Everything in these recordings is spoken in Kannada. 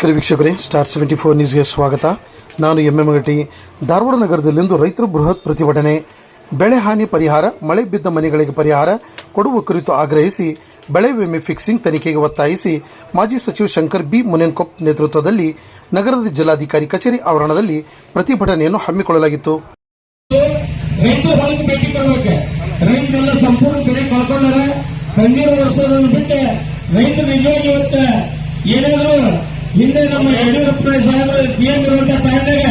ನಮಸ್ಕಾರ ವೀಕ್ಷಕರೇ ಸ್ಟಾರ್ ಸೆವೆಂಟಿ ಫೋರ್ ನ್ಯೂಸ್ಗೆ ಸ್ವಾಗತ. ನಾನು ಎಂ ಗಟ್ಟಿ ಧಾರವಾಡ ನಗರದಲ್ಲಿಂದು ರೈತರು ಬೃಹತ್ ಪ್ರತಿಭಟನೆ. ಬೆಳೆ ಹಾನಿ ಪರಿಹಾರ, ಮಳೆ ಬಿದ್ದ ಮನೆಗಳಿಗೆ ಪರಿಹಾರ ಕೊಡುವ ಕುರಿತು ಆಗ್ರಹಿಸಿ, ಬೆಳೆ ವಿಮೆ ಫಿಕ್ಸಿಂಗ್ ತನಿಖೆಗೆ ಒತ್ತಾಯಿಸಿ, ಮಾಜಿ ಸಚಿವ ಶಂಕರ್ ಬಿ. ಮುನೇನ್ಕೊಪ್ ನೇತೃತ್ವದಲ್ಲಿ ನಗರದ ಜಿಲ್ಲಾಧಿಕಾರಿ ಕಚೇರಿ ಆವರಣದಲ್ಲಿ ಪ್ರತಿಭಟನೆಯನ್ನು ಹಮ್ಮಿಕೊಳ್ಳಲಾಗಿತ್ತು. ರೈತರು ಹಿಂದೆ ನಮ್ಮ ಯಡಿಯೂರಪ್ಪ ಸಾಹೇಬರು ಸಿಎಂ ಇರುವಂತಹ ಟೈಮ್ನಾಗ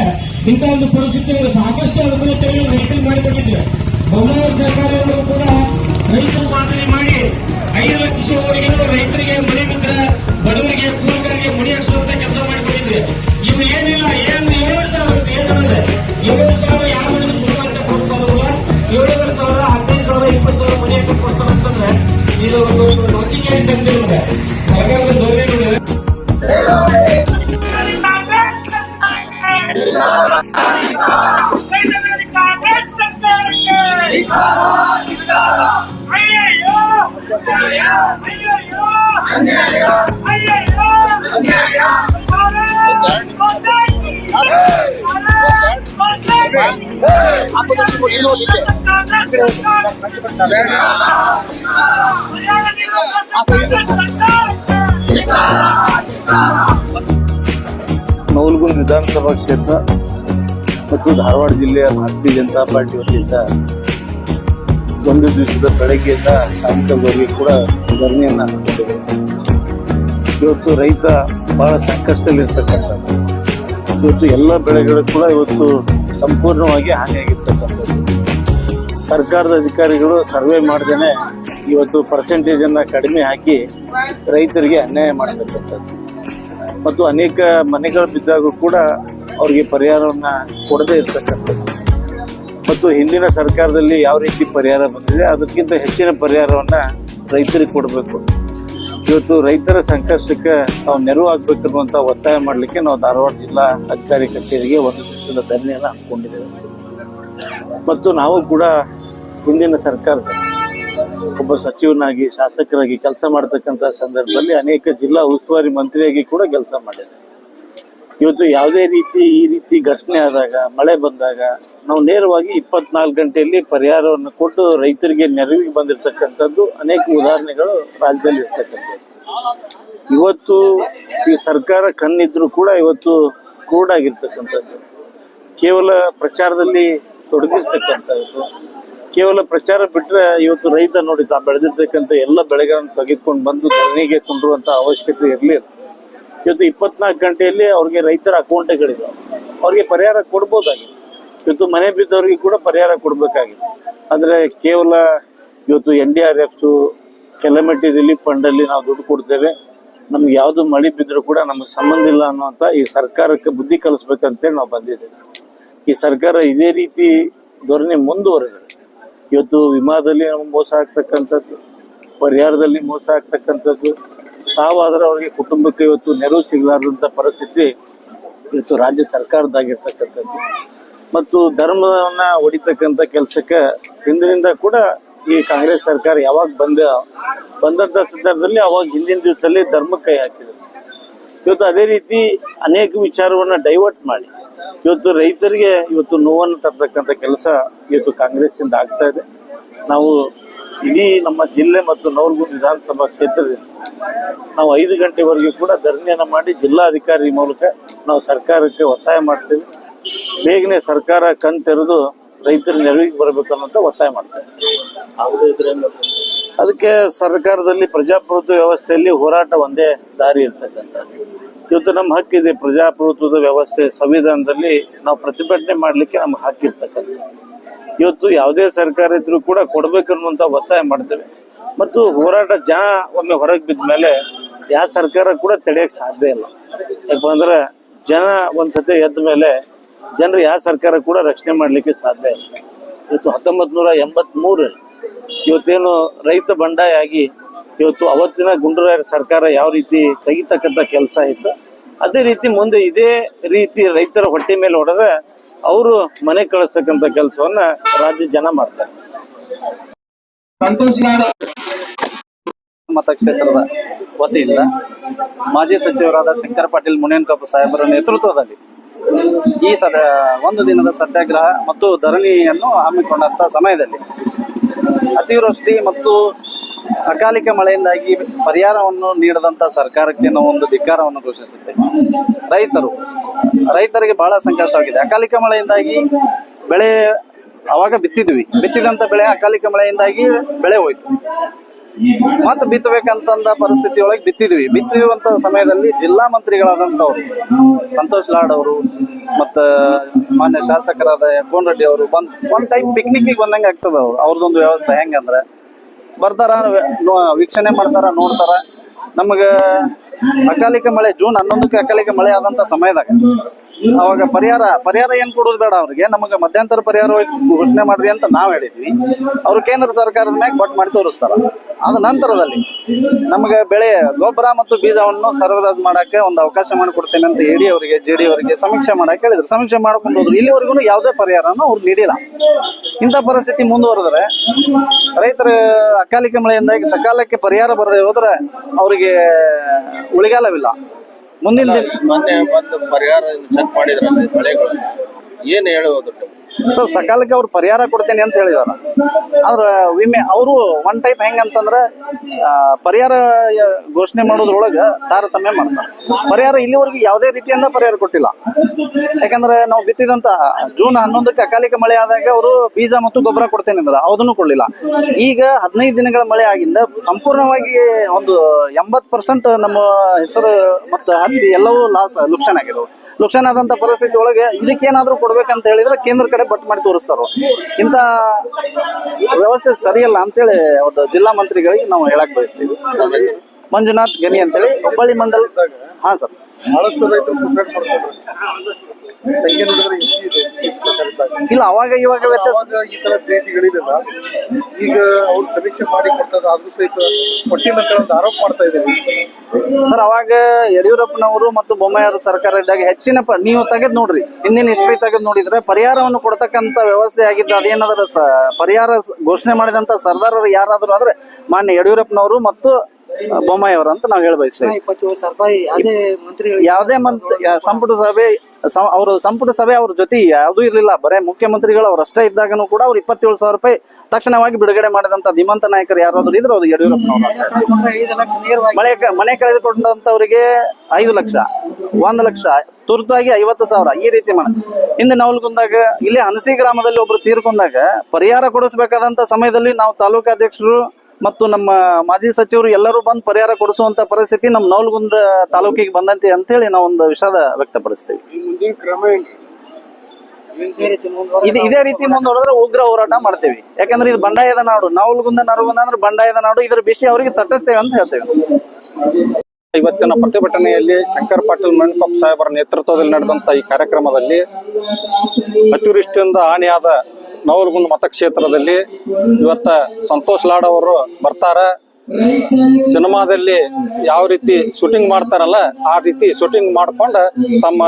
ಇಂಥ ಒಂದು ಪರಿಸ್ಥಿತಿ ಸಾಕಷ್ಟು ಅನುಕೂಲತೆಗಳನ್ನು ರೈತರಿಗೆ ಮಾಡಿಕೊಟ್ಟಿದ್ದೇವೆ. ಬೊಮ್ಮಾಯಿ ಸರ್ಕಾರಗಳು ಕೂಡ ನವಲಗುಂದ ವಿಧಾನಸಭಾ ಕ್ಷೇತ್ರ ಮತ್ತು ಧಾರವಾಡ ಜಿಲ್ಲೆಯ ಭಾರತೀಯ ಜನತಾ ಪಾರ್ಟಿ ವತಿಯಿಂದ ಒಂದು ದಿವಸದ ಬೆಳಗ್ಗೆಯಿಂದ ಸಾಯಂಕಾಲದವರೆಗೆ ಕೂಡ ಧರಣಿಯನ್ನು ಇವತ್ತು ರೈತ ಬಹಳ ಸಂಕಷ್ಟದಲ್ಲಿರ್ತಕ್ಕಂಥದ್ದು. ಇವತ್ತು ಎಲ್ಲ ಬೆಳೆಗಳು ಕೂಡ ಇವತ್ತು ಸಂಪೂರ್ಣವಾಗಿ ಹಾನಿಯಾಗಿರ್ತಕ್ಕಂಥದ್ದು. ಸರ್ಕಾರದ ಅಧಿಕಾರಿಗಳು ಸರ್ವೆ ಮಾಡ್ದೇನೆ ಇವತ್ತು ಪರ್ಸೆಂಟೇಜನ್ನು ಕಡಿಮೆ ಹಾಕಿ ರೈತರಿಗೆ ಅನ್ಯಾಯ ಮಾಡತಕ್ಕಂಥದ್ದು. ಮತ್ತು ಅನೇಕ ಮನೆಗಳು ಬಿದ್ದಾಗೂ ಕೂಡ ಅವರಿಗೆ ಪರಿಹಾರವನ್ನ ಕೊಡದೇ ಇರ್ತಕ್ಕಂಥದ್ದು. ಮತ್ತು ಹಿಂದಿನ ಸರ್ಕಾರದಲ್ಲಿ ಯಾವ ರೀತಿ ಪರಿಹಾರ ಬಂದಿದೆ, ಅದಕ್ಕಿಂತ ಹೆಚ್ಚಿನ ಪರಿಹಾರವನ್ನು ರೈತರಿಗೆ ಕೊಡಬೇಕು. ಇವತ್ತು ರೈತರ ಸಂಕಷ್ಟಕ್ಕೆ ನಾವು ನೆರವು ಆಗ್ಬೇಕನ್ನುವಂತ ಒತ್ತಾಯ ಮಾಡಲಿಕ್ಕೆ ನಾವು ಧಾರವಾಡ ಜಿಲ್ಲಾ ಅಧಿಕಾರಿ ಕಚೇರಿಗೆ ಒಂದು ದಿವಸದ ಧರಣಿಯನ್ನು ಹಾಕೊಂಡಿದ್ದೇವೆ. ಮತ್ತು ನಾವು ಕೂಡ ಹಿಂದಿನ ಸರ್ಕಾರದ ಒಬ್ಬ ಸಚಿವನಾಗಿ, ಶಾಸಕರಾಗಿ ಕೆಲಸ ಮಾಡತಕ್ಕಂಥ ಸಂದರ್ಭದಲ್ಲಿ ಅನೇಕ ಜಿಲ್ಲಾ ಉಸ್ತುವಾರಿ ಮಂತ್ರಿಯಾಗಿ ಕೂಡ ಕೆಲಸ ಮಾಡಿದೆ ಇವತ್ತು ಯಾವುದೇ ರೀತಿ ಈ ರೀತಿ ಘಟನೆ ಆದಾಗ, ಮಳೆ ಬಂದಾಗ ನಾವು ನೇರವಾಗಿ ಇಪ್ಪತ್ನಾಲ್ಕು ಗಂಟೆಯಲ್ಲಿ ಪರಿಹಾರವನ್ನು ಕೊಟ್ಟು ರೈತರಿಗೆ ನೆರವಿಗೆ ಬಂದಿರತಕ್ಕಂಥದ್ದು ಅನೇಕ ಉದಾಹರಣೆಗಳು ರಾಜ್ಯದಲ್ಲಿ ಇರ್ತಕ್ಕಂಥದ್ದು ಇವತ್ತು ಈ ಸರ್ಕಾರ ಕಣ್ಣಿದ್ರು ಕೂಡ ಇವತ್ತು ಕೂಡಾಗಿರ್ತಕ್ಕಂಥದ್ದು ಕೇವಲ ಪ್ರಚಾರದಲ್ಲಿ ತೊಡಗಿರ್ತಕ್ಕಂಥದ್ದು. ಕೇವಲ ಪ್ರಚಾರ ಬಿಟ್ರೆ ಇವತ್ತು ರೈತ ನೋಡಿ ತಾ ಬೆಳೆದಿರ್ತಕ್ಕಂಥ ಎಲ್ಲ ಬೆಳೆಗಳನ್ನು ತೆಗೆದುಕೊಂಡು ಬಂದು ಧರಣಿಗೆ ಕೊಂಡ್ರುವಂತ ಅವಶ್ಯಕತೆ ಇರಲಿಲ್ಲ. ಇವತ್ತು ಇಪ್ಪತ್ನಾಲ್ಕು ಗಂಟೆಯಲ್ಲಿ ಅವ್ರಿಗೆ ರೈತರ ಅಕೌಂಟ್ಗಳಿದೆ ಅವ್ರಿಗೆ ಪರಿಹಾರ ಕೊಡ್ಬೋದಾಗಿದೆ. ಇವತ್ತು ಮನೆ ಬಿದ್ದವ್ರಿಗೆ ಕೂಡ ಪರಿಹಾರ ಕೊಡ್ಬೇಕಾಗಿದೆ. ಅಂದ್ರೆ ಕೇವಲ ಇವತ್ತು N D R F calamity relief fund ಅಲ್ಲಿ ನಾವು ದುಡ್ಡು ಕೊಡ್ತೇವೆ. ನಮ್ಗೆ ಯಾವ್ದು ಮಳೆ ಬಿದ್ದರೂ ಕೂಡ ನಮಗೆ ಸಂಬಂಧ ಇಲ್ಲ ಅನ್ನುವಂತ ಈ ಸರ್ಕಾರಕ್ಕೆ ಬುದ್ಧಿ ಕಲಿಸ್ಬೇಕಂತೇಳಿ ನಾವು ಬಂದಿದ್ದೇವೆ. ಈ ಸರ್ಕಾರ ಇದೇ ರೀತಿ ಧೋರಣೆ ಮುಂದುವರೆದಿದೆ. ಇವತ್ತು ವಿಮಾದಲ್ಲಿ ನಮ್ಗೆ ಮೋಸ ಆಗ್ತಕ್ಕಂಥದ್ದು, ಪರಿಹಾರದಲ್ಲಿ ಮೋಸ ಆಗ್ತಕ್ಕಂಥದ್ದು ಸಾವಾದ್ರೆ ಅವರಿಗೆ ಕುಟುಂಬಕ್ಕೆ ಇವತ್ತು ನೆರವು ಸಿಗಲಾರ್ದಂಥ ಪರಿಸ್ಥಿತಿ ಇವತ್ತು ರಾಜ್ಯ ಸರ್ಕಾರದಾಗಿರ್ತಕ್ಕಂಥದ್ದು ಮತ್ತು ಧರ್ಮವನ್ನ ಹೊಡಿತಕ್ಕಂಥ ಕೆಲಸಕ್ಕೆ ಹಿಂದಿನಿಂದ ಕೂಡ ಈ ಕಾಂಗ್ರೆಸ್ ಸರ್ಕಾರ ಯಾವಾಗ ಬಂದ, ಬಂದಂತ ಸಂದರ್ಭದಲ್ಲಿ ಅವಾಗ ಹಿಂದಿನ ದಿವಸದಲ್ಲಿ ಧರ್ಮ ಕೈ ಹಾಕಿದ್ರು. ಇವತ್ತು ಅದೇ ರೀತಿ ಅನೇಕ ವಿಚಾರವನ್ನ ಡೈವರ್ಟ್ ಮಾಡಿ. ಇವತ್ತು ರೈತರಿಗೆ ಇವತ್ತು ನೋವನ್ನು ತರ್ತಕ್ಕಂಥ ಕೆಲಸ ಇವತ್ತು ಕಾಂಗ್ರೆಸ್ ಇಂದ ಆಗ್ತಾ ಇದೆ. ನಾವು ಇಡೀ ನಮ್ಮ ಜಿಲ್ಲೆ ಮತ್ತು ನವಲಗುಂದ ವಿಧಾನಸಭಾ ಕ್ಷೇತ್ರದಿಂದ ನಾವು ಐದು ಗಂಟೆವರೆಗೂ ಕೂಡ ಧರಣಿಯನ್ನು ಮಾಡಿ ಜಿಲ್ಲಾಧಿಕಾರಿ ಮೂಲಕ ನಾವು ಸರ್ಕಾರಕ್ಕೆ ಒತ್ತಾಯ ಮಾಡ್ತೇವೆ. ಬೇಗನೆ ಸರ್ಕಾರ ಕಣ್ ತೆರೆದು ರೈತರ ನೆರವಿಗೆ ಬರಬೇಕು ಅನ್ನೋಂತ ಒತ್ತಾಯ ಮಾಡ್ತೇವೆ. ಅದಕ್ಕೆ ಸರ್ಕಾರದಲ್ಲಿ ಪ್ರಜಾಪ್ರಭುತ್ವ ವ್ಯವಸ್ಥೆಯಲ್ಲಿ ಹೋರಾಟ ಒಂದೇ ದಾರಿ ಇರ್ತಕ್ಕಂಥ. ಇವತ್ತು ನಮ್ಮ ಹಕ್ಕಿದೆ ಪ್ರಜಾಪ್ರಭುತ್ವದ ವ್ಯವಸ್ಥೆ ಸಂವಿಧಾನದಲ್ಲಿ ನಾವು ಪ್ರತಿಭಟನೆ ಮಾಡಲಿಕ್ಕೆ ನಮ್ಗೆ ಹಕ್ಕಿರ್ತಕ್ಕಂಥದ್ದು ಇವತ್ತು ಯಾವುದೇ ಸರ್ಕಾರ ಇದ್ರೂ ಕೂಡ ಕೊಡ್ಬೇಕನ್ನುವಂತ ಒತ್ತಾಯ ಮಾಡ್ತೇವೆ. ಮತ್ತು ಹೋರಾಟ ಜನ ಒಮ್ಮೆ ಹೊರಗೆ ಬಿದ್ದ ಮೇಲೆ ಯಾವ ಸರ್ಕಾರ ಕೂಡ ತಡೆಯಕ್ ಸಾಧ್ಯ ಇಲ್ಲ. ಯಾಕಂದ್ರೆ ಜನ ಒಂದ್ಸತಿ ಎದ್ದ ಮೇಲೆ ಜನರು ಯಾವ ಸರ್ಕಾರ ಕೂಡ ರಕ್ಷಣೆ ಮಾಡ್ಲಿಕ್ಕೆ ಸಾಧ್ಯ ಇಲ್ಲ. ಇವತ್ತು ಹತ್ತೊಂಬತ್ ನೂರ ಎಂಬತ್ ಇವತ್ತೇನು ರೈತ ಬಂಡಾಯ ಆಗಿ ಇವತ್ತು ಅವತ್ತಿನ ಗುಂಡೂರಾಯರ ಸರ್ಕಾರ ಯಾವ ರೀತಿ ತೆಗಿತಕ್ಕಂಥ ಕೆಲಸ ಇತ್ತು, ಅದೇ ರೀತಿ ಮುಂದೆ ಇದೇ ರೀತಿ ರೈತರ ಹೊಟ್ಟೆ ಮೇಲೆ ಹೊಡೆದ್ರೆ ಅವರು ಮನೆ ಕಳಿಸ್ತಕ್ಕಂಥ ಕೆಲಸವನ್ನ ರಾಜ್ಯ ಜನ ಮಾಡ್ತಾರೆ. ಮತಕ್ಷೇತ್ರದ ವತಿಯಿಂದ ಮಾಜಿ ಸಚಿವರಾದ ಶಂಕರ್ ಪಾಟೀಲ್ ಮುನೇನ್ಕಪ್ಪ ಸಾಹೇಬರ ನೇತೃತ್ವದಲ್ಲಿ ಈ ಸದ ಒಂದು ದಿನದ ಸತ್ಯಾಗ್ರಹ ಮತ್ತು ಧರಣಿಯನ್ನು ಹಮ್ಮಿಕೊಂಡಂತ ಸಮಯದಲ್ಲಿ ಅತಿವೃಷ್ಟಿ ಮತ್ತು ಅಕಾಲಿಕ ಮಳೆಯಿಂದಾಗಿ ಪರಿಹಾರವನ್ನು ನೀಡದಂತ ಸರ್ಕಾರಕ್ಕೆ ನಾವು ಒಂದು ಧಿಕ್ಕಾರವನ್ನು ಘೋಷಿಸುತ್ತೇವೆ ರೈತರು, ರೈತರಿಗೆ ಬಹಳ ಸಂಕಷ್ಟವಾಗಿದೆ ಅಕಾಲಿಕ ಮಳೆಯಿಂದಾಗಿ ಬೆಳೆ ಅವಾಗ ಬಿತ್ತಿದ್ವಿ. ಬಿತ್ತಿದಂತ ಬೆಳೆ ಅಕಾಲಿಕ ಮಳೆಯಿಂದಾಗಿ ಬೆಳೆ ಹೋಯ್ತು. ಮತ್ತೆ ಬಿತ್ತಬೇಕಂತಂದ ಪರಿಸ್ಥಿತಿ ಒಳಗೆ ಬಿತ್ತಿದ್ವಿ. ಬಿತ್ತಿರುವಂತ ಸಮಯದಲ್ಲಿ ಜಿಲ್ಲಾ ಮಂತ್ರಿಗಳಾದಂಥವ್ರು ಸಂತೋಷ್ ಲಾಡ್ ಅವರು, ಮತ್ತ ಮಾನ್ಯ ಶಾಸಕರಾದ ಕೋನ್ ರೆಡ್ಡಿ ಅವರು ಬಂದ್, ಒಂದ್ ಟೈಮ್ ಪಿಕ್ನಿಕ್ಗೆ ಬಂದಂಗೆ ಆಗ್ತದ ಅವ್ರು ಅವ್ರದ್ದೊಂದು ವ್ಯವಸ್ಥೆ ಹೆಂಗಂದ್ರೆ ಬರ್ತಾರ ವೀಕ್ಷಣೆ ಮಾಡ್ತಾರ ನೋಡ್ತಾರ. ನಮಗ ಅಕಾಲಿಕ ಮಳೆ ಜೂನ್ ಹನ್ನೊಂದಕ್ಕೆ ಅಕಾಲಿಕ ಮಳೆ ಆದಂತ ಸಮಯದಾಗ. ಅವಾಗ ಪರಿಹಾರ ಪರಿಹಾರ ಏನ್ ಕೊಡೋದು ಬೇಡ ಅವ್ರಿಗೆ? ನಮಗೆ ಮಧ್ಯಂತರ ಪರಿಹಾರ ಘೋಷಣೆ ಮಾಡ್ರಿ ಅಂತ ನಾವ್ ಹೇಳಿದ್ವಿ. ಅವ್ರು ಕೇಂದ್ರ ಸರ್ಕಾರದ ಮ್ಯಾಗ ಬಟ್ ಮಾಡಿ ತೋರಿಸ್ತಾರ. ಅದ ನಂತರದಲ್ಲಿ ನಮಗೆ ಬೆಳೆ, ಗೊಬ್ಬರ ಮತ್ತು ಬೀಜವನ್ನು ಸರಬರಾಜು ಮಾಡಕ್ಕೆ ಒಂದು ಅವಕಾಶ ಮಾಡಿಕೊಡ್ತೇನೆ ಅಂತ ಹೇಳಿ ಅವರಿಗೆ ಜೆ ಡಿ ಅವರಿಗೆ ಸಮೀಕ್ಷೆ ಮಾಡಕ್ಕೆ ಹೇಳಿದ್ರು. ಸಮೀಕ್ಷೆ ಮಾಡ್ಕೊಂಡು ಹೋದ್ರು. ಇಲ್ಲಿವರೆಗೂ ಯಾವುದೇ ಪರಿಹಾರನ ಅವ್ರು ನೀಡಿಲ್ಲ. ಇಂಥ ಪರಿಸ್ಥಿತಿ ಮುಂದುವರೆದ್ರೆ ರೈತರ ಅಕಾಲಿಕ ಮಳೆಯಿಂದಾಗಿ ಸಕಾಲಕ್ಕೆ ಪರಿಹಾರ ಬರದೇ ಹೋದ್ರೆ ಅವರಿಗೆ ಉಳಿಗಾಲವಿಲ್ಲ. ಮುಂದಿನ ದಿನ ಮೊನ್ನೆ ಬಂದು ಪರಿಹಾರ ಚೆಕ್ ಮಾಡಿದ್ರಲ್ಲಿ ಬೆಳೆಗಳು ಏನು ಹೇಳುವುದು? ಸರ್ ಸಕಾಲಕ್ಕೆ ಅವ್ರು ಪರಿಹಾರ ಕೊಡ್ತೇನೆ ಅಂತ ಹೇಳಿದಾರ. ಆದ್ರ ವಿಮೆ ಅವರು ಒನ್ ಟೈಪ್ ಹೆಂಗಂತಂದ್ರೆ ಪರಿಹಾರ ಘೋಷಣೆ ಮಾಡೋದ್ರೊಳಗ ತಾರತಮ್ಯ ಮಾಡ್ತಾರೆ. ಪರಿಹಾರ ಇಲ್ಲಿವರೆಗೂ ಯಾವುದೇ ರೀತಿಯಿಂದ ಪರಿಹಾರ ಕೊಟ್ಟಿಲ್ಲ. ಯಾಕಂದ್ರೆ ನಾವು ಬಿತ್ತಿದಂತ ಜೂನ್ ಹನ್ನೊಂದಕ್ಕೆ ಅಕಾಲಿಕ ಮಳೆ ಆದಾಗ ಅವರು ಬೀಜ ಮತ್ತು ಗೊಬ್ಬರ ಕೊಡ್ತೇನೆ ಅಂದ್ರೆ ಅದನ್ನು ಕೊಡ್ಲಿಲ್ಲ. ಈಗ ಹದಿನೈದು ದಿನಗಳ ಮಳೆ ಆಗಿಂದ ಸಂಪೂರ್ಣವಾಗಿ ಒಂದು ಎಂಬತ್ ಪರ್ಸೆಂಟ್ ನಮ್ಮ ಹೆಸರು ಮತ್ತು ಹತ್ತಿ ಎಲ್ಲವೂ ಲಾಸ್ ಲುಕ್ಷನ್ ಆಗಿದವು. ಲುಕ್ಷನ್ ಆದಂತ ಪರಿಸ್ಥಿತಿ ಒಳಗೆ ಇದಕ್ಕೇನಾದ್ರೂ ಕೊಡ್ಬೇಕಂತ ಹೇಳಿದ್ರೆ ಕೇಂದ್ರ ಕಡೆ ಬಟ್ ಮಾಡಿ ತೋರಿಸ್ತಾರ. ಇಂತ ವ್ಯವಸ್ಥೆ ಸರಿಯಲ್ಲ ಅಂತೇಳಿ ಒಂದು ಜಿಲ್ಲಾ ಮಂತ್ರಿಗಳಿಗೆ ನಾವು ಹೇಳಕ್ ಬಯಸ್ತೀವಿ. ಮಂಜುನಾಥ್ ಗನಿ ಅಂತೇಳಿ, ಹುಬ್ಬಳ್ಳಿ ಮಂಡಲ್ ಹಾ ಸರ್. ಸಂಖ್ಯೆ ನೋಡಿದ್ರೆ ಇಲ್ಲ ಅವಾಗ ಇವಾಗ ವ್ಯತ್ಯಾಸ ಅವಾಗ ಈ ತರ ಭೇಟಿಗಳಿರಲ್ಲ ಈಗ ಅವ್ರು ಸಮೀಕ್ಷೆ ಮಾಡಿ ಕೊಡ್ತದ ಆದ್ರೂ ಸಹಿತ ಕೊಟ್ಟಿಲ್ಲ ಅಂತ ಒಂದು ಆರೋಪ ಮಾಡ್ತಾ ಇದ್ದೀವಿ. ಸರ್ ಅವಾಗ ಯಡಿಯೂರಪ್ಪನವರು ಮತ್ತು ಬೊಮ್ಮಾಯಿಯವರ ಸರ್ಕಾರ ಇದ್ದಾಗ ಹೆಚ್ಚಿನ ಪ ನೀವು ತೆಗೆದ್ ನೋಡ್ರಿ. ಹಿಂದಿನ ಹಿಸ್ಟ್ರಿ ತೆಗೆದ್ ನೋಡಿದ್ರೆ ಪರಿಹಾರವನ್ನು ಕೊಡ್ತಕ್ಕಂತ ವ್ಯವಸ್ಥೆ ಆಗಿದ್ದು ಅದೇನಾದ್ರೂ ಸ ಪರಿಹಾರ ಸ- ಘೋಷಣೆ ಮಾಡಿದಂತ ಸರ್ದಾರರು ಯಾರಾದ್ರೂ ಆದ್ರೆ ಮಾನ್ಯ ಯಡಿಯೂರಪ್ಪನವರು ಮತ್ತು ಬೊಮ್ಮಾಯಿಯವರು ಅಂತ ನಾವು ಹೇಳ್ಬಯಸ್ತೇವೆ. ಇಪ್ಪತ್ತೇಳು ಸಾವಿರ ರೂಪಾಯಿ ಅದೇ ಮಂತ್ರಿಗಳಿಗೆ ಯಾವುದೇ ಮಂತ್ ಯಾ- ಸಂಪುಟ ಸಭೆ ಅವರ ಅವ್ರ ಸಂಪುಟ ಸಭೆ ಅವ್ರ ಜೊತೆ ಯಾವುದೂ ಇರಲಿಲ್ಲ. ಬರೇ ಮುಖ್ಯಮಂತ್ರಿಗಳು ಅವ್ರಷ್ಟೇ ಇದ್ದಾಗನು ಕೂಡ ಅವ್ರು ಇಪ್ಪತ್ತೇಳು ಸಾವಿರ ರೂಪಾಯಿ ತಕ್ಷಣವಾಗಿ ಬಿಡುಗಡೆ ಮಾಡಿದಂತ ಧೀಮಂತ ನಾಯಕರು ಯಾರಾದ್ರೂ ಇದ್ರೆ ಯಡಿಯೂರಪ್ಪನವರು ಐದು ಲಕ್ಷ ನೇರವಾಗಿ. ಮಳೆ ಮನೆ ಕಳೆದುಕೊಂಡಂತವರಿಗೆ ಐದು ಲಕ್ಷ ಒಂದು ಲಕ್ಷ ತುರ್ತಾಗಿ ಐವತ್ತು ಸಾವಿರ ಈ ರೀತಿ ಮಾಡ ಹಿಂದೆ ನವಲ್ಗುಂದಾಗ ಇಲ್ಲಿ ಹನಸಿ ಗ್ರಾಮದಲ್ಲಿ ಒಬ್ರು ತೀರ್ಕೊಂಡಾಗ ಪರಿಹಾರ ಕೊಡಿಸಬೇಕಾದಂತ ಸಮಯದಲ್ಲಿ ನಾವು ತಾಲೂಕು ಅಧ್ಯಕ್ಷರು ಮತ್ತು ನಮ್ಮ ಮಾಜಿ ಸಚಿವರು ಎಲ್ಲರೂ ಬಂದು ಪರಿಹಾರ ಕೊಡಿಸುವಂತ ಪರಿಸ್ಥಿತಿ ನಮ್ಮ ನೌಲ್ಗುಂದ ತಾಲೂಕಿಗೆ ಬಂದಂತೆ ಅಂತೇಳಿ ನಾವು ಒಂದು ವಿಷಾದ ವ್ಯಕ್ತಪಡಿಸ್ತೀವಿ. ಇದೇ ರೀತಿ ಮುಂದುವರೆದ್ರೆ ಉಗ್ರ ಹೋರಾಟ ಮಾಡ್ತೇವೆ. ಯಾಕಂದ್ರೆ ಇದು ಬಂಡಾಯದ ನಾಡು. ನವಲಗುಂದ ನರಗುಂದ ಅಂದ್ರೆ ಬಂಡಾಯದ ನಾಡು. ಇದ್ರ ಬಿಸಿ ಅವರಿಗೆ ತಟ್ಟಿಸ್ತೇವೆ ಅಂತ ಹೇಳ್ತೇವೆ. ಇವತ್ತಿನ ಪ್ರತಿಭಟನೆಯಲ್ಲಿ ಶಂಕರ್ ಪಾಟೀಲ್ ಮಣ್ಕೊಪ್ಪ ಸಾಹೇಬರ ನೇತೃತ್ವದಲ್ಲಿ ನಡೆದಂತ ಈ ಕಾರ್ಯಕ್ರಮದಲ್ಲಿ ಅತಿವೃಷ್ಟಿಯಿಂದ ಹಾನಿಯಾದ ನವಲಗುಂದ ಮತಕ್ಷೇತ್ರದಲ್ಲಿ ಇವತ್ತ ಸಂತೋಷ್ ಲಾಡ್ ಅವರು ಬರ್ತಾರ. ಸಿನಿಮಾದಲ್ಲಿ ಯಾವ ರೀತಿ ಶೂಟಿಂಗ್ ಮಾಡ್ತಾರಲ್ಲ, ಆ ರೀತಿ ಶೂಟಿಂಗ್ ಮಾಡ್ಕೊಂಡು ತಮ್ಮ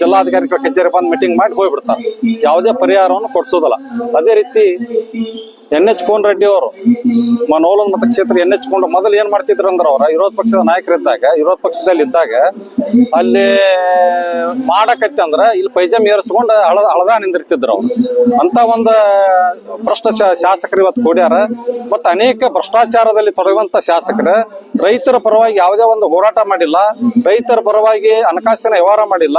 ಜಿಲ್ಲಾಧಿಕಾರಿಗಳ ಕಚೇರಿ ಬಂದು ಮೀಟಿಂಗ್ ಮಾಡಿ ಹೋಗ್ಬಿಡ್ತಾರೆ. ಯಾವುದೇ ಪರಿಹಾರವನ್ನು ಕೊಡ್ಸೋದಿಲ್ಲ. ಅದೇ ರೀತಿ ಎನ್ ಎಚ್ ಕೋನ್ ರೆಡ್ಡಿ ಅವರು ಮನೋಲನ್ ಮತಕ್ಷೇತ್ರ ಎನ್ ಎಚ್ ಕೊಂಡು ಮೊದಲು ಏನ್ ಮಾಡ್ತಿದ್ರು ಅಂದ್ರೆ ಅವ್ರ, ವಿರೋಧ ಪಕ್ಷದ ನಾಯಕರಿದ್ದಾಗ ವಿರೋಧ ಪಕ್ಷದಲ್ಲಿ ಇದ್ದಾಗ ಅಲ್ಲಿ ಮಾಡಕತ್ತೆ ಅಂದ್ರೆ ಇಲ್ಲಿ ಪೈಜಾಮ್ ಏರಿಸ್ಕೊಂಡು ಹಳದ ಹಳದ ನಿಂದಿರ್ತಿದ್ರು ಅವ್ರು. ಅಂತ ಒಂದು ಭ್ರಷ್ಟ ಶಾಸಕರು ಇವತ್ತು ಕೂಡ್ಯಾರ. ಮತ್ತು ಅನೇಕ ಭ್ರಷ್ಟಾಚಾರದಲ್ಲಿ ತೊಡಗುವಂತ ಶಾಸಕರು, ರೈತರ ಪರವಾಗಿ ಯಾವುದೇ ಒಂದು ಹೋರಾಟ ಮಾಡಿಲ್ಲ, ರೈತರ ಪರವಾಗಿ ಹಣಕಾಸಿನ ವ್ಯವಹಾರ ಮಾಡಿಲ್ಲ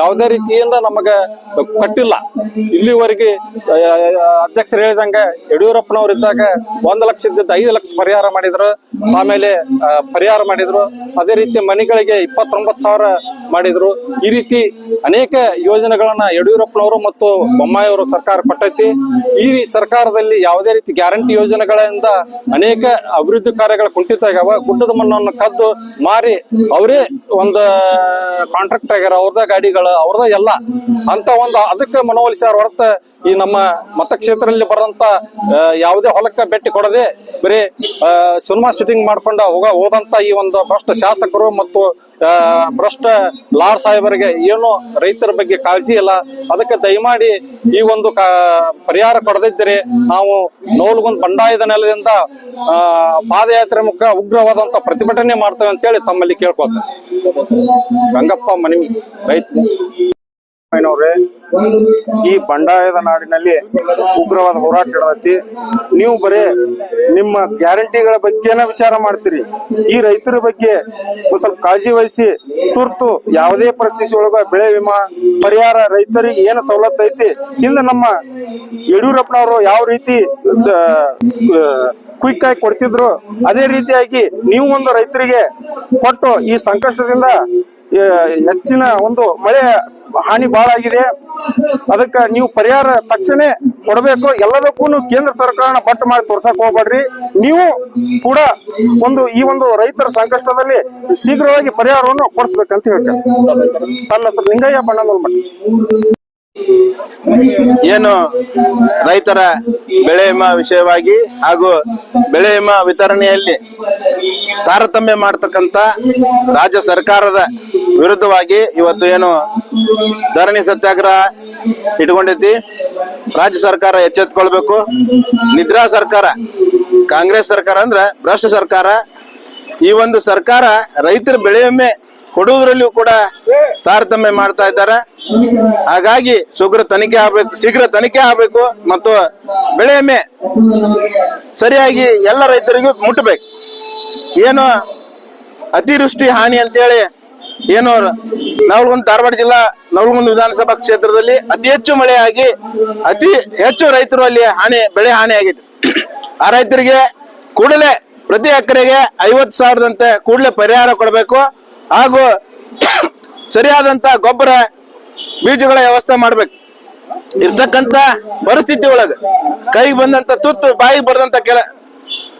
ಯಾವುದೇ ರೀತಿಯಿಂದ ನಮಗೆ ಕಟ್ಟಿಲ್ಲ. ಇಲ್ಲಿವರೆಗೆ ಅಧ್ಯಕ್ಷರು ಹೇಳಿದಂಗ ಯಡಿಯೂರಪ್ಪನವ್ರು ಇದ್ದಾಗ ಒಂದು ಲಕ್ಷ ಐದು ಲಕ್ಷ ಪರಿಹಾರ ಮಾಡಿದ್ರು. ಆಮೇಲೆ ಪರಿಹಾರ ಮಾಡಿದ್ರು. ಅದೇ ರೀತಿ ಮನೆಗಳಿಗೆ ಇಪ್ಪತ್ತೊಂಬತ್ತು ಸಾವಿರ ಮಾಡಿದ್ರು. ಈ ರೀತಿ ಅನೇಕ ಯೋಜನೆಗಳನ್ನ ಯಡಿಯೂರಪ್ಪನವರು ಮತ್ತು ಬೊಮ್ಮಾಯಿಯವರು ಸರ್ಕಾರ ಕೊಟ್ಟೈತಿ. ಈ ಸರ್ಕಾರದಲ್ಲಿ ಯಾವುದೇ ರೀತಿ ಗ್ಯಾರಂಟಿ ಯೋಜನೆಗಳಿಂದ ಅನೇಕ ಅಭಿವೃದ್ಧಿ ಕಾರ್ಯಗಳು ಕುಂಠಿತ ಆಗ್ಯಾವ ಗುಡ್ಡದ ಮಣ್ಣನ್ನು ಕದ್ದು ಮಾರಿ ಅವರೇ ಒಂದು ಕಾಂಟ್ರಾಕ್ಟ್ ಆಗ್ಯಾರ. ಅವ್ರದ ಗಾಡಿಗಳು ಅವ್ರದ ಎಲ್ಲ. ಅಂತ ಒಂದು ಅದಕ್ಕೆ ಮನವೊಲಿಸ್ಯಾರ ಹೊರತ ಈ ನಮ್ಮ ಮತಕ್ಷೇತ್ರದಲ್ಲಿ ಬರಂತ ಯಾವುದೇ ಹೊಲಕ್ಕೆ ಭೇಟಿ ಕೊಡದೆ ಬರೀ ಸಿನಿಮಾ ಶೂಟಿಂಗ್ ಮಾಡ್ಕೊಂಡ ಹೋಗ ಹೋದಂತ ಈ ಒಂದು ಭ್ರಷ್ಟ ಶಾಸಕರು ಮತ್ತು ಭ್ರಷ್ಟ ಲಾರ್ ಸಾಹೇಬರಿಗೆ ಏನು ರೈತರ ಬಗ್ಗೆ ಕಾಳಜಿ ಇಲ್ಲ. ಅದಕ್ಕೆ ದಯಮಾಡಿ ಈ ಒಂದು ಪರಿಹಾರ ಕೊಡದಿದ್ದರೆ ನಾವು ನೋಲ್ಗುಂದ್ ಬಂಡಾಯದ ನೆಲದಿಂದ ಪಾದಯಾತ್ರೆ ಮುಖ ಉಗ್ರವಾದಂತ ಪ್ರತಿಭಟನೆ ಮಾಡ್ತೇವೆ ಅಂತೇಳಿ ತಮ್ಮಲ್ಲಿ ಕೇಳ್ಕೊತ ರಂಗಪ್ಪ ಮನಿಮಿ ರೈತ. ಈ ಬಂಡಾಯದ ನಾಡಿನಲ್ಲಿ ಉಗ್ರವಾದ ಹೋರಾಟ ನಡೆದತಿ. ನೀವು ಬರೇ ನಿಮ್ಮ ಗ್ಯಾರಂಟಿಗಳ ಬಗ್ಗೆನ ವಿಚಾರ ಮಾಡ್ತೀರಿ. ಈ ರೈತರ ಬಗ್ಗೆ ಸ್ವಲ್ಪ ಕಾಳಜಿ ವಹಿಸಿ, ತುರ್ತು ಯಾವುದೇ ಪರಿಸ್ಥಿತಿ ಒಳಗ ಬೆಳೆ ವಿಮಾ, ಪರಿಹಾರ, ರೈತರಿಗೆ ಏನು ಸವಲತ್ತು ಐತಿ ಇಲ್ಲ ನಮ್ಮ ಯಡಿಯೂರಪ್ಪನವರು ಯಾವ ರೀತಿ ಕ್ವಿಕ್ ಆಗಿ ಕೊಡ್ತಿದ್ರು, ಅದೇ ರೀತಿಯಾಗಿ ನೀವು ಒಂದು ರೈತರಿಗೆ ಕೊಟ್ಟು ಈ ಸಂಕಷ್ಟದಿಂದ ಹೆಚ್ಚಿನ ಒಂದು ಮಳೆ ಹಾನಿ ಬಹಳ ಆಗಿದೆ. ಅದಕ್ಕೆ ನೀವು ಪರಿಹಾರ ತಕ್ಷಣ ಕೊಡಬೇಕು. ಎಲ್ಲದಕ್ಕೂ ಕೇಂದ್ರ ಸರ್ಕಾರನ ಬಟ್ ಮಾಡಿ ತೋರ್ಸಕ್ ಹೋಗ್ಬೇಡ್ರಿ. ನೀವು ಕೂಡ ಒಂದು ಈ ಒಂದು ರೈತರ ಸಂಕಷ್ಟದಲ್ಲಿ ಶೀಘ್ರವಾಗಿ ಪರಿಹಾರವನ್ನು ಕೊಡಿಸ್ಬೇಕಂತ ಹೇಳ್ತಾರೆ ತನ್ನ ಹೆಸರು ಲಿಂಗಯ್ಯ ಬಣ್ಣನ ಏನು ರೈತರ ಬೆಳೆ ವಿಮಾ ವಿಷಯವಾಗಿ ಹಾಗೂ ಬೆಳೆ ವಿಮಾ ವಿತರಣೆಯಲ್ಲಿ ತಾರತಮ್ಯ ಮಾಡತಕ್ಕಂತ ರಾಜ್ಯ ಸರ್ಕಾರದ ವಿರುದ್ಧವಾಗಿ ಇವತ್ತು ಏನು ಧರಣಿ ಸತ್ಯಾಗ್ರಹ ಇಟ್ಕೊಂಡೈತಿ ರಾಜ್ಯ ಸರ್ಕಾರ ಎಚ್ಚೆತ್ಕೊಳ್ಬೇಕು. ನಿದ್ರಾ ಸರ್ಕಾರ, ಕಾಂಗ್ರೆಸ್ ಸರ್ಕಾರ ಅಂದ್ರೆ ಭ್ರಷ್ಟ ಸರ್ಕಾರ. ಈ ಒಂದು ಸರ್ಕಾರ ರೈತರ ಬೆಳೆ ಕೊಡುವುದರಲ್ಲಿಯೂ ಕೂಡ ತಾರತಮ್ಯ ಮಾಡ್ತಾ ಇದ್ದಾರೆ. ಹಾಗಾಗಿ ಶೀಘ್ರ ತನಿಖೆ ಆಗ್ಬೇಕು ಶೀಘ್ರ ತನಿಖೆ ಆಗ್ಬೇಕು ಮತ್ತು ಬೆಳೆ ವಿಮೆ ಸರಿಯಾಗಿ ಎಲ್ಲ ರೈತರಿಗೂ ಮುಟ್ಟಬೇಕು. ಏನು ಅತಿವೃಷ್ಟಿ ಹಾನಿ ಅಂತೇಳಿ ಏನು ನವಲಗುಂದ ಧಾರವಾಡ ಜಿಲ್ಲಾ ನವಲಗುಂದ ವಿಧಾನಸಭಾ ಕ್ಷೇತ್ರದಲ್ಲಿ ಅತಿ ಹೆಚ್ಚು ಮಳೆಯಾಗಿ ಅತಿ ಹೆಚ್ಚು ರೈತರು ಅಲ್ಲಿ ಹಾನಿ ಬೆಳೆ ಹಾನಿ ಆಗಿದೆ ಆ ರೈತರಿಗೆ ಕೂಡಲೇ ಪ್ರತಿ ಎಕರೆಗೆ ಐವತ್ತು ಸಾವಿರದಂತೆ ಕೂಡಲೇ ಪರಿಹಾರ ಕೊಡಬೇಕು. ಹಾಗೂ ಸರಿಯಾದಂತ ಗೊಬ್ಬರ ಬೀಜಗಳ ವ್ಯವಸ್ಥೆ ಮಾಡ್ಬೇಕು. ಇರ್ತಕ್ಕಂತ ಪರಿಸ್ಥಿತಿ ಒಳಗ. ಕೈಗೆ ಬಂದಂತ ತುತ್ತು, ಬಾಯಿಗೆ ಬರದಂತ ಕೆಲ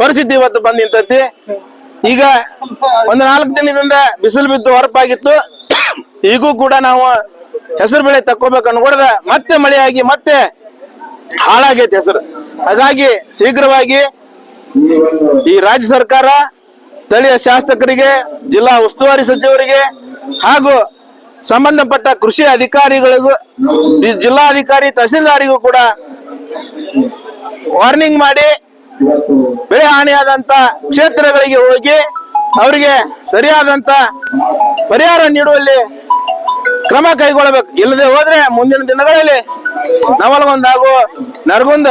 ಪರಿಸ್ಥಿತಿ ಇವತ್ತು ಬಂದ್ ನಿಂತೈತಿ. ಈಗ ಒಂದ್ ನಾಲ್ಕು ದಿನದಿಂದ ಬಿಸಿಲು ಬಿದ್ದು ಹೊರಪಾಗಿತ್ತು. ಈಗೂ ಕೂಡ ನಾವು ಹೆಸರು ಬೆಳೆ ತಕ್ಕೋಬೇಕು ಅನ್ಕೊಡ್ದ ಮತ್ತೆ ಮಳೆಯಾಗಿ ಮತ್ತೆ ಹಾಳಾಗೈತಿ ಹೆಸರು. ಅದಾಗಿ ಶೀಘ್ರವಾಗಿ ಈ ರಾಜ್ಯ ಸರ್ಕಾರ ಸ್ಥಳೀಯ ಶಾಸಕರಿಗೆ, ಜಿಲ್ಲಾ ಉಸ್ತುವಾರಿ ಸಚಿವರಿಗೆ ಹಾಗೂ ಸಂಬಂಧಪಟ್ಟ ಕೃಷಿ ಅಧಿಕಾರಿಗಳಿಗೂ ಜಿಲ್ಲಾಧಿಕಾರಿ ತಹಸೀಲ್ದಾರಿಗೂ ಕೂಡ ವಾರ್ನಿಂಗ್ ಮಾಡಿ ಬೆಳೆ ಹಾನಿಯಾದಂತ ಕ್ಷೇತ್ರಗಳಿಗೆ ಹೋಗಿ ಅವರಿಗೆ ಸರಿಯಾದಂತ ಪರಿಹಾರ ನೀಡುವಲ್ಲಿ ಕ್ರಮ ಕೈಗೊಳ್ಳಬೇಕು. ಇಲ್ಲದೆ ಹೋದ್ರೆ ಮುಂದಿನ ದಿನಗಳಲ್ಲಿ ನವಲಗೊಂದ್ ಹಾಗೂ ನರಗುಂದ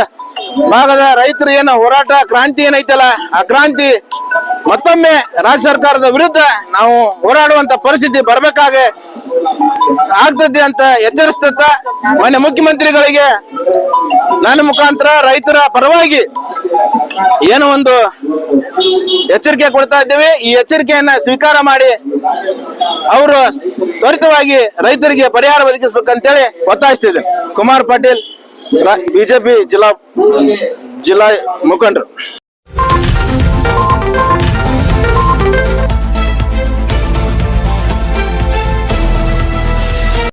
ಭಾಗದ ರೈತರು ಏನು ಹೋರಾಟ, ಕ್ರಾಂತಿ ಏನೈತಲ್ಲ, ಆ ಕ್ರಾಂತಿ ಮತ್ತೊಮ್ಮೆ ರಾಜ್ಯ ಸರ್ಕಾರದ ವಿರುದ್ಧ ನಾವು ಹೋರಾಡುವಂತ ಪರಿಸ್ಥಿತಿ ಬರ್ಬೇಕಾಗೆ ಆಗ್ತದೆ ಅಂತ ಎಚ್ಚರಿಸ್ತತ್ತ ಮಾನ್ಯ ಮುಖ್ಯಮಂತ್ರಿಗಳಿಗೆ ನನ್ನ ಮುಖಾಂತರ ರೈತರ ಪರವಾಗಿ ಏನು ಒಂದು ಎಚ್ಚರಿಕೆ ಕೊಡ್ತಾ ಇದ್ದೇವೆ. ಈ ಎಚ್ಚರಿಕೆಯನ್ನ ಸ್ವೀಕಾರ ಮಾಡಿ ಅವರು ತ್ವರಿತವಾಗಿ ರೈತರಿಗೆ ಪರಿಹಾರ ಒದಗಿಸ್ಬೇಕಂತೇಳಿ ಒತ್ತಾಯಿಸ್ತಿದ್ದೇನೆ. ಕುಮಾರ್ ಪಾಟೀಲ್ ಬಿಜೆಪಿ ಜಿಲ್ಲಾ ಜಿಲ್ಲಾ ಮುಖಂಡರು.